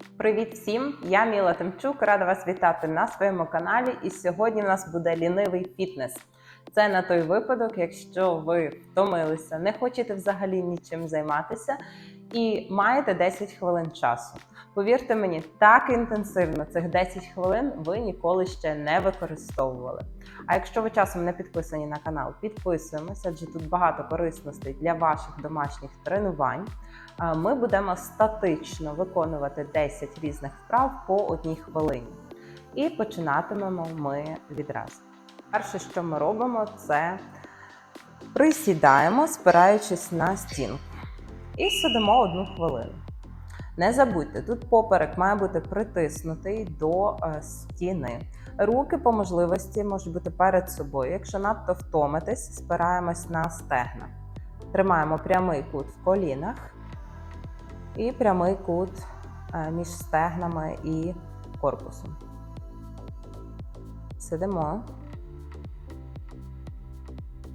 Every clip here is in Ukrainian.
Привіт всім! Я Міла Тимчук, рада вас вітати на своєму каналі. І сьогодні в нас буде лінивий фітнес. Це на той випадок, якщо ви втомилися, не хочете взагалі нічим займатися і маєте 10 хвилин часу. Повірте мені, так інтенсивно цих 10 хвилин ви ніколи ще не використовували. А якщо ви часом не підписані на канал, підписуємося, адже тут багато корисностей для ваших домашніх тренувань. Ми будемо статично виконувати 10 різних вправ по одній хвилині. І починатимемо ми відразу. Перше, що ми робимо, це присідаємо, спираючись на стінку. І сидимо одну хвилину. Не забудьте, тут поперек має бути притиснутий до е, стіни. Руки по можливості можуть бути перед собою. Якщо надто втомитесь, спираємось на стегна. Тримаємо прямий кут в колінах і прямий кут е, між стегнами і корпусом. Сидимо.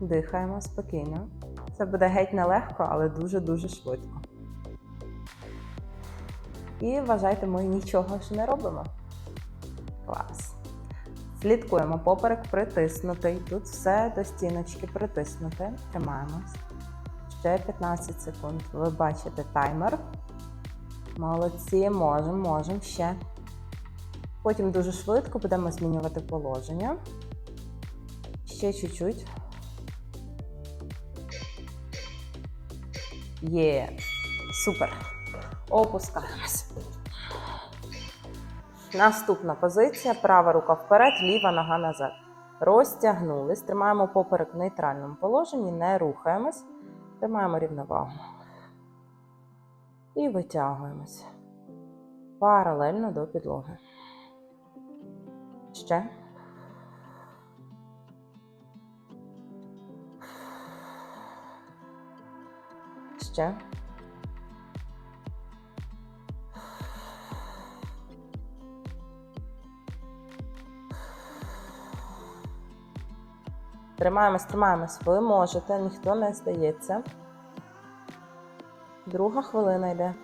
Дихаємо спокійно. Це буде геть нелегко, але дуже-дуже швидко. І вважайте, ми нічого ж не робимо. Клас. Слідкуємо поперек притиснутий. Тут все до стіночки притиснуте. Тримаємось. Ще 15 секунд. Ви бачите таймер. Молодці, можемо, можемо ще. Потім дуже швидко будемо змінювати положення. Ще чуть-чуть. Є. Супер. Опускаємось. Наступна позиція. Права рука вперед, ліва нога назад. Розтягнулись. Тримаємо поперек в нейтральному положенні, не рухаємось. Тримаємо рівновагу. І витягуємось. Паралельно до підлоги. Ще. Ще. Тримаємось, тримаємось. Ви можете, ніхто не здається. Друга хвилина йде.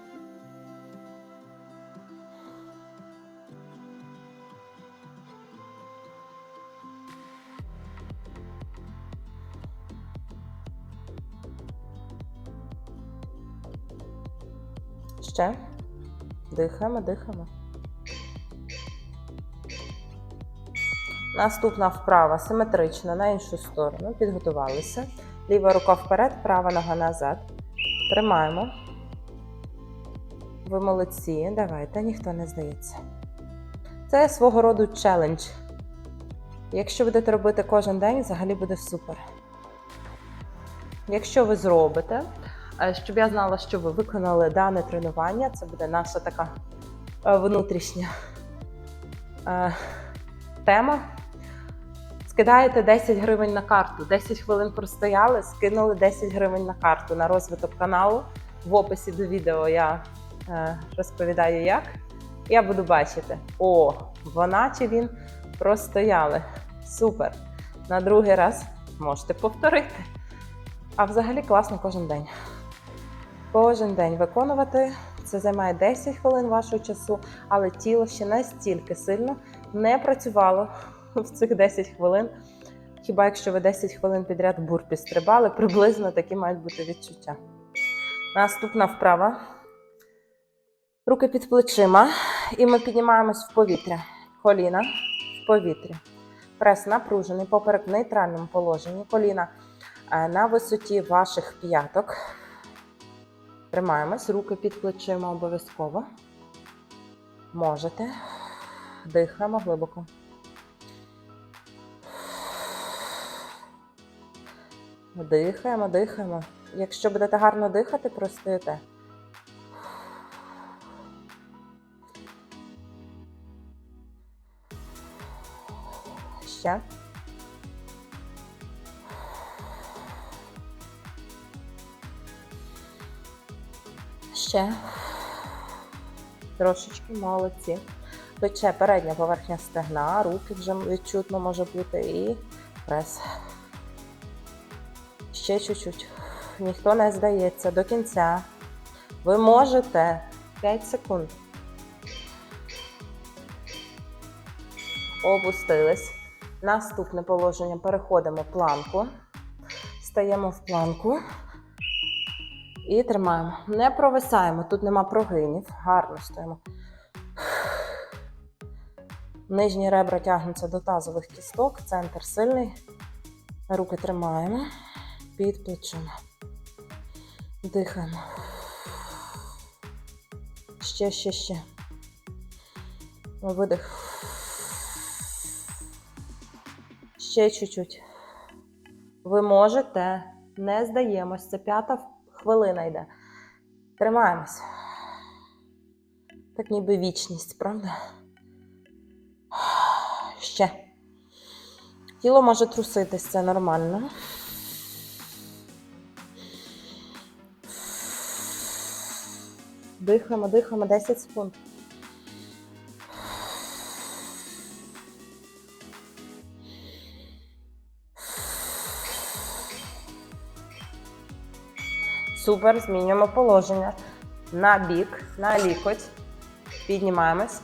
Ще. Дихаємо, дихаємо. Наступна вправа симетрична на іншу сторону. Підготувалися. Ліва рука вперед, права нога назад. Тримаємо. Ви молодці. Давайте, ніхто не здається. Це свого роду челендж. Якщо будете робити кожен день, взагалі буде супер. Якщо ви зробите, щоб я знала, що ви виконали дане тренування, це буде наша така е, внутрішня е, тема. Скидаєте 10 гривень на карту, 10 хвилин простояли, скинули 10 гривень на карту на розвиток каналу. В описі до відео я е, розповідаю як. Я буду бачити, о, вона чи він простояли. Супер! На другий раз можете повторити. А взагалі класно кожен день. Кожен день виконувати. Це займає 10 хвилин вашого часу, але тіло ще настільки сильно не працювало в цих 10 хвилин. Хіба якщо ви 10 хвилин підряд бурпі стрибали, приблизно такі мають бути відчуття. Наступна вправа. Руки під плечима. І ми піднімаємось в повітря. Коліна в повітрі. Прес напружений, поперек в нейтральному положенні. Коліна е, на висоті ваших п'яток. Тримаємось, руки під плечима обов'язково. Можете. Дихаємо глибоко. Дихаємо, дихаємо. Якщо будете гарно дихати, простоїте. Ще. ще. Трошечки молодці. Пече передня поверхня стегна, руки вже відчутно може бути і прес. Ще чуть-чуть. Ніхто не здається до кінця. Ви можете 5 секунд. Опустились. Наступне положення переходимо планку. Стаємо в планку. І тримаємо. Не провисаємо. Тут нема прогинів. Гарно стоїмо. Нижні ребра тягнуться до тазових кісток. Центр сильний. Руки тримаємо. Під плечима. Дихаємо. Ще, ще, ще. Видих. Ще чуть-чуть. Ви можете, не здаємось. Це п'ята хвилина йде. Тримаємось. Так ніби вічність, правда? Ще. Тіло може труситись, це нормально. Дихаємо, дихаємо 10 секунд. Супер, змінюємо положення. На бік, на лікоть. Піднімаємось.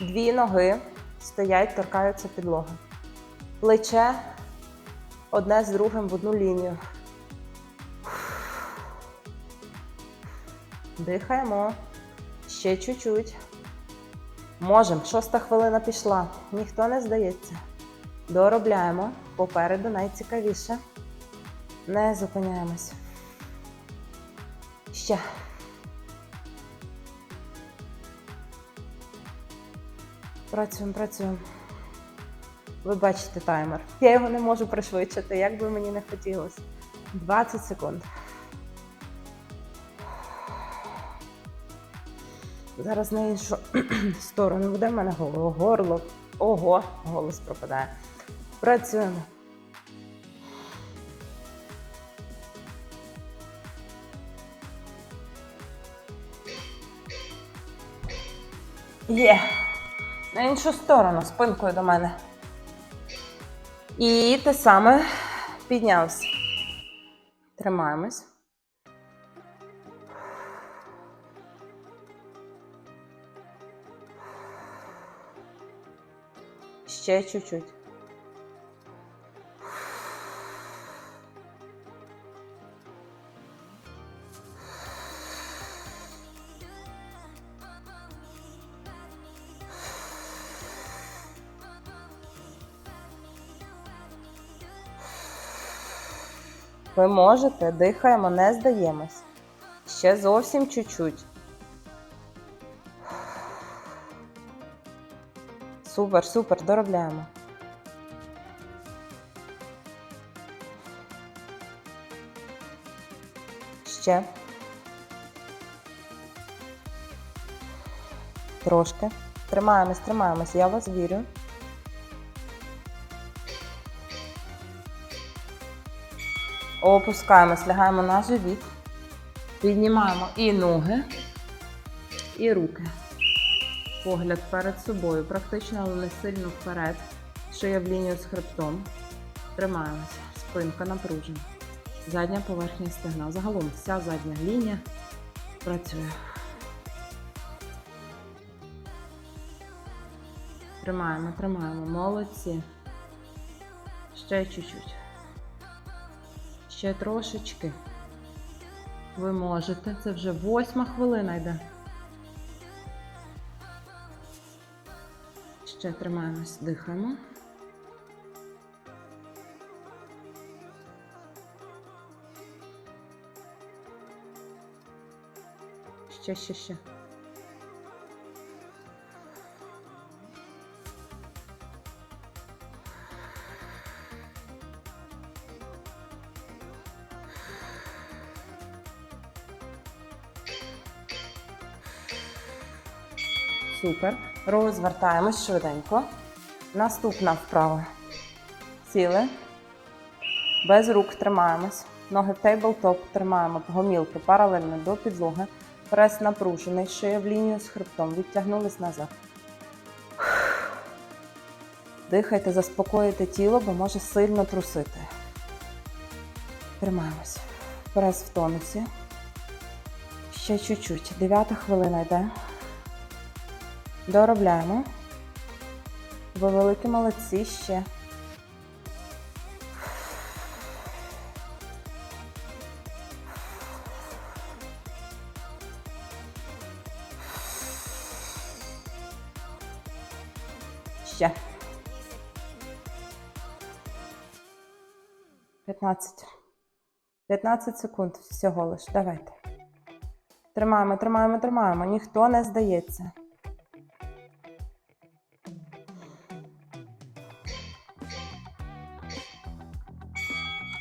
Дві ноги стоять, торкаються підлоги. Плече одне з другим в одну лінію. Дихаємо. Ще чуть-чуть. Можемо. Шоста хвилина пішла. Ніхто не здається. Доробляємо. Попереду найцікавіше. Не зупиняємось. Ще. Працюємо, працюємо. Ви бачите таймер. Я його не можу пришвидшити, як би мені не хотілося. 20 секунд. Зараз на іншу сторону буде в мене горло. Ого, голос пропадає. Працюємо. Є. На іншу сторону, спинкою до мене. І те саме піднявся. Тримаємось. Ще чуть-чуть. Ви можете, дихаємо, не здаємось. Ще зовсім чуть-чуть. Супер, супер, доробляємо. Ще. Трошки. Тримаємось, тримаємось, я вас вірю. Опускаємось, лягаємо на живіт. Піднімаємо і ноги, і руки. Погляд перед собою, практично, але не сильно вперед. Шия в лінію з хребтом. Тримаємося. Спинка напружена. Задня поверхня стегна. Загалом вся задня лінія працює. Тримаємо, тримаємо. Молодці. Ще чуть-чуть. Ще трошечки. Ви можете. Це вже восьма хвилина йде. Ще тримаємось, дихаємо. Ще, ще, ще. Супер. Розвертаємось швиденько. Наступна вправа. Сіли. Без рук тримаємось. Ноги в тейблтоп тримаємо гомілки паралельно до підлоги. Прес напружений, шия в лінію з хребтом. Відтягнулись назад. Дихайте, заспокоїте тіло, бо може сильно трусити. Тримаємось. Прес в тонусі. Ще чуть-чуть. Дев'ята хвилина йде. Доробляємо. Ви великі молодці ще. Ще. 15. 15 секунд всього лиш. Давайте. Тримаємо, тримаємо, тримаємо. Ніхто не здається.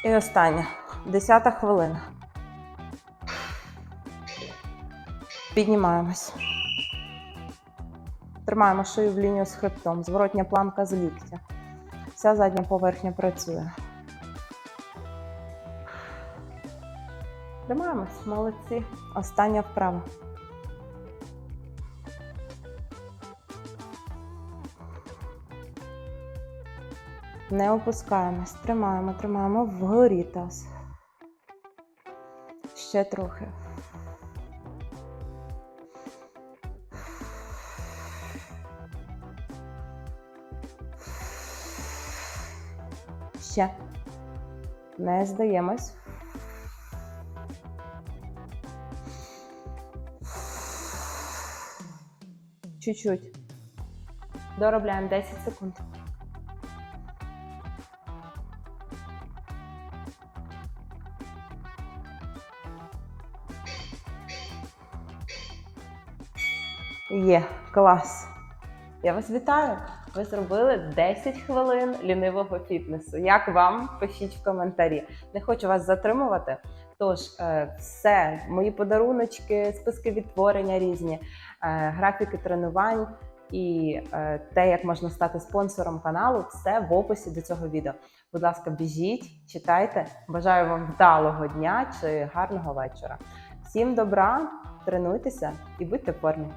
І остання. Десята хвилина. Піднімаємось. Тримаємо шию в лінію з хребтом. Зворотня планка з ліктя. Вся задня поверхня працює. Тримаємось, молодці. Остання вправа. Не опускаємось, тримаємо, тримаємо вгорі таз. Ще трохи. Ще. Не здаємось. Чуть-чуть. Доробляємо 10 секунд. Є, клас. Я вас вітаю. Ви зробили 10 хвилин лінивого фітнесу. Як вам? Пишіть в коментарі. Не хочу вас затримувати. Тож, е, все, мої подаруночки, списки відтворення різні, е, графіки тренувань і е, те, як можна стати спонсором каналу, все в описі до цього відео. Будь ласка, біжіть, читайте. Бажаю вам вдалого дня чи гарного вечора. Всім добра, тренуйтеся і будьте в формі.